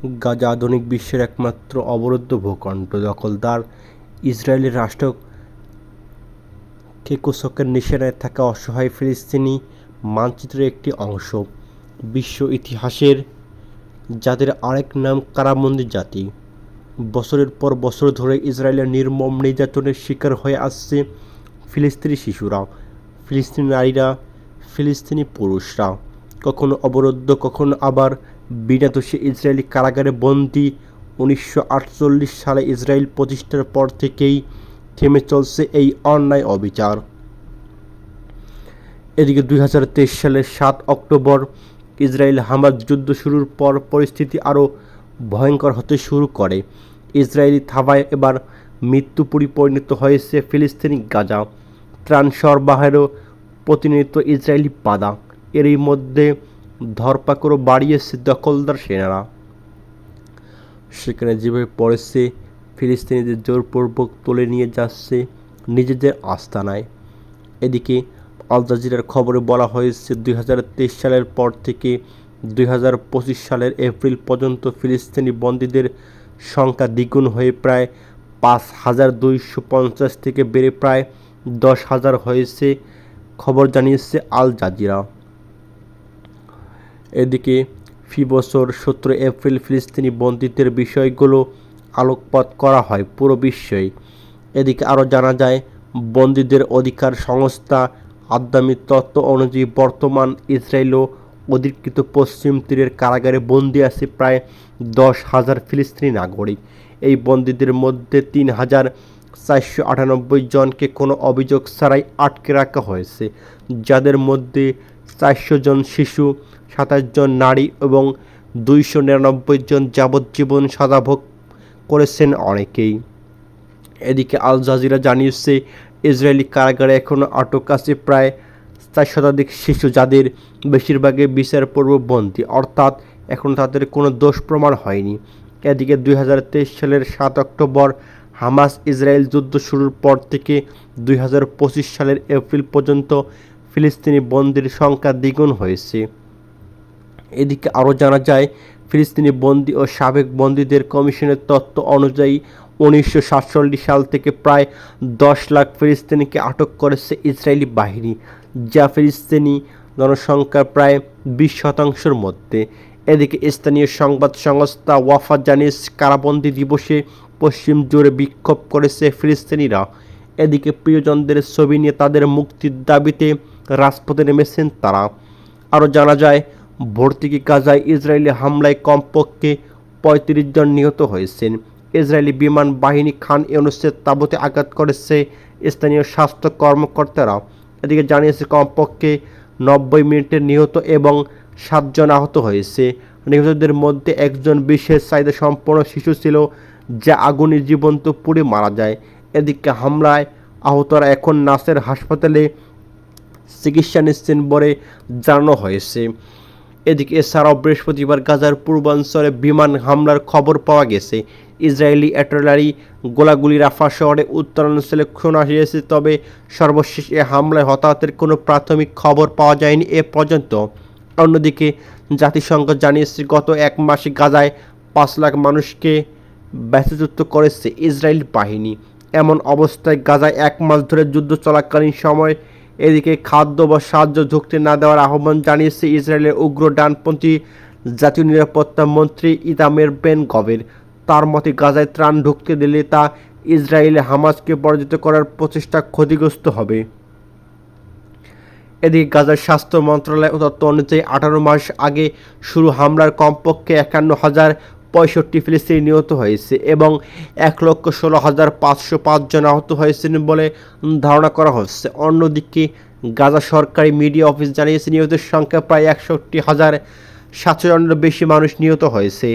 গাজা আধুনিক বিশ্বের একমাত্র অবরুদ্ধ ভূখণ্ড দখলদার ইসরায়েলের রাষ্ট্র কেকুশকের নিশানায় থাকা অসহায় ফিলিস্তিনি মানচিত্রের একটি অংশ। বিশ্ব ইতিহাসের যাদের আরেক নাম কারাবন্দি জাতি। বছরের পর বছর ধরে ইসরায়েলের নির্মম নির্যাতনের শিকার হয়ে আসছে ফিলিস্তিনি শিশুরা, ফিলিস্তিনি নারীরা, ফিলিস্তিনি পুরুষরা। কখনো অবরুদ্ধ, কখনো আবার বিনা দোষে ইসরায়েলি কারাগারে বন্দি। উনিশশো আটচল্লিশ সালে ইসরায়েল প্রতিষ্ঠার পর থেকেই থেমে চলছে এই অন্যায় অবিচার। এদিকে দুই হাজার তেইশ সালের সাত অক্টোবর ইসরায়েল হামাজ যুদ্ধ শুরুর পর পরিস্থিতি আরও ভয়ঙ্কর হতে শুরু করে। ইসরায়েলি থাবায় এবার মৃত্যুপুরী পরিণত হয়েছে ফিলিস্তিনি গাজা। ত্রাণ সরবরাহেরও প্রতিনিধিত্ব ইসরায়েলি বাধা। এরই মধ্যে ধরপাকড়ও বাড়িয়েছে দখলদার সেনারা। সেখানে যেভাবে পড়েছে, ফিলিস্তিনিদের জোরপূর্বক তুলে নিয়ে যাচ্ছে নিজেদের আস্তানায়। এদিকে আল জাজিরার খবরে বলা হয়েছে, দুই হাজার তেইশ সালের পর থেকে দুই হাজার পঁচিশ সালের এপ্রিল পর্যন্ত ফিলিস্তিনি বন্দীদের সংখ্যা দ্বিগুণ হয়ে প্রায় পাঁচ হাজার দুইশো পঞ্চাশ থেকে বেড়ে প্রায় দশ হাজার হয়েছে, খবর জানিয়েছে আল জাজিরা। এদিকে ফি বছর সতেরো এপ্রিল ফিলিস্তিনি বন্দীদের বিষয়গুলো আলোকপাত করা হয় পুরো বিশ্বই। এদিকে আরও জানা যায়, বন্দীদের অধিকার সংস্থা আদ্দামি তত্ত্ব অনুযায়ী বর্তমান ইসরায়েল ও অধিকৃত পশ্চিম তীরের কারাগারে বন্দী আছে প্রায় দশ হাজার ফিলিস্তিনি নাগরিক। এই বন্দীদের মধ্যে তিন হাজার চারশো আটানব্বই জনকে কোনো অভিযোগ ছাড়াই আটকে রাখা হয়েছে, যাদের মধ্যে চারশো জন শিশু, সাতাশ জন নারী এবং দুইশো নিরানব্বই জন যাবজ্জীবন সাজা ভোগ করেছেন অনেকেই। এদিকে আল জাজিরা জানিয়েছে, ইসরায়েলি কারাগারে এখনও আটক আছে প্রায় চার শতাধিক শিশু যাদের বেশিরভাগই বিচার পূর্ব বন্দী অর্থাৎ এখন তাদের কোনো দোষ প্রমাণ হয়নি। এদিকে দুই হাজার তেইশ সালের সাত অক্টোবর হামাস ইসরায়েল যুদ্ধ শুরুর পর থেকে দুই হাজার পঁচিশ সালের এপ্রিল পর্যন্ত ফিলিস্তিনি বন্দির সংখ্যা দ্বিগুণ হয়েছে। এদিকে আরও জানা যায়, ফিলিস্তিনি বন্দী ও সাবেক বন্দীদের কমিশনের তথ্য অনুযায়ী উনিশশো সাতচল্লিশ সাল থেকে প্রায় দশ লাখ ফিলিস্তিনিকে আটক করেছে ইসরায়েলি বাহিনী, যা ফিলিস্তিনি জনসংখ্যার প্রায় বিশ শতাংশের মধ্যে। এদিকে স্থানীয় সংবাদ সংস্থা ওয়াফা জানিয়েছে, কারাবন্দি দিবসে পশ্চিম জুড়ে বিক্ষোভ করেছে ফিলিস্তিনিরা। এদিকে প্রিয়জনদের ছবি নিয়ে তাদের মুক্তির দাবিতে রাজপথে নেমেছেন তারা। আরও জানা যায়, ভর্তুকি গাজায় ইসরায়েলি হামলায় কমপক্ষে পঁয়ত্রিশ জন নিহত হয়েছেন। ইসরায়েলি বিমান বাহিনী খান ইউনুসের তাবুতে আঘাত করেছে স্থানীয় স্বাস্থ্য কর্মকর্তারা। এদিকে জানিয়েছে, কমপক্ষে নব্বই মিনিটের নিহত এবং সাতজন আহত হয়েছে। নিহতদের মধ্যে একজন বিশেষ চাহিদা সম্পন্ন শিশু ছিল, যা আগুনে জীবন্ত পুড়ে মারা যায়। এদিকে হামলায় আহতরা এখন নাসের হাসপাতালে চিকিৎসা নিচ্ছেন বলে জানানো হয়েছে। এদিকে এছাড়াও বৃহস্পতিবার গাজার পূর্বাঞ্চলে বিমান হামলার খবর পাওয়া গেছে। ইসরায়েলি অ্যাটলারি গোলাগুলি রাফা শহরে উত্তরাঞ্চলে শোনা গিয়েছে তবে সর্বশেষ এ হামলায় হতাহতের কোনো প্রাথমিক খবর পাওয়া যায়নি এ পর্যন্ত। অন্যদিকে জাতিসংঘ জানিয়েছে, গত এক মাসে গাজায় পাঁচ লাখ মানুষকে ব্যথযুক্ত করেছে ইসরায়েল বাহিনী। এমন অবস্থায় গাজায় এক মাস ধরে যুদ্ধ চলাকালীন সময় এদিকে খাদ্য বা সাহায্য ঢুকতে না দেওয়ার আহ্বান জানিয়েছে ইসরায়েলের উগ্র ডানপন্থী জাতীয় নিরাপত্তা মন্ত্রী ইতামের বেন গবের তার মতে, গাজায় ত্রাণ ঢুকতে দিলে তা ইসরায়েলে হামাজকে পরাজিত করার প্রচেষ্টা ক্ষতিগ্রস্ত হবে। এদিকে গাজার স্বাস্থ্য মন্ত্রণালয় তথ্য অনুযায়ী আঠারো মাস আগে শুরু হামলার কমপক্ষে একান্ন হাজার পঁয়ষট্টি ফিলিস্তিনি নিহত হয়েছে এবং এক লক্ষ ষোলো হাজার পাঁচশো পাঁচজন আহত হয়েছেন বলে ধারণা করা হচ্ছে। অন্যদিকে গাজা সরকারি মিডিয়া অফিস জানিয়েছে, নিহতের সংখ্যা প্রায় একষট্টি হাজার সাতশো জনের বেশি মানুষ নিহত হয়েছে।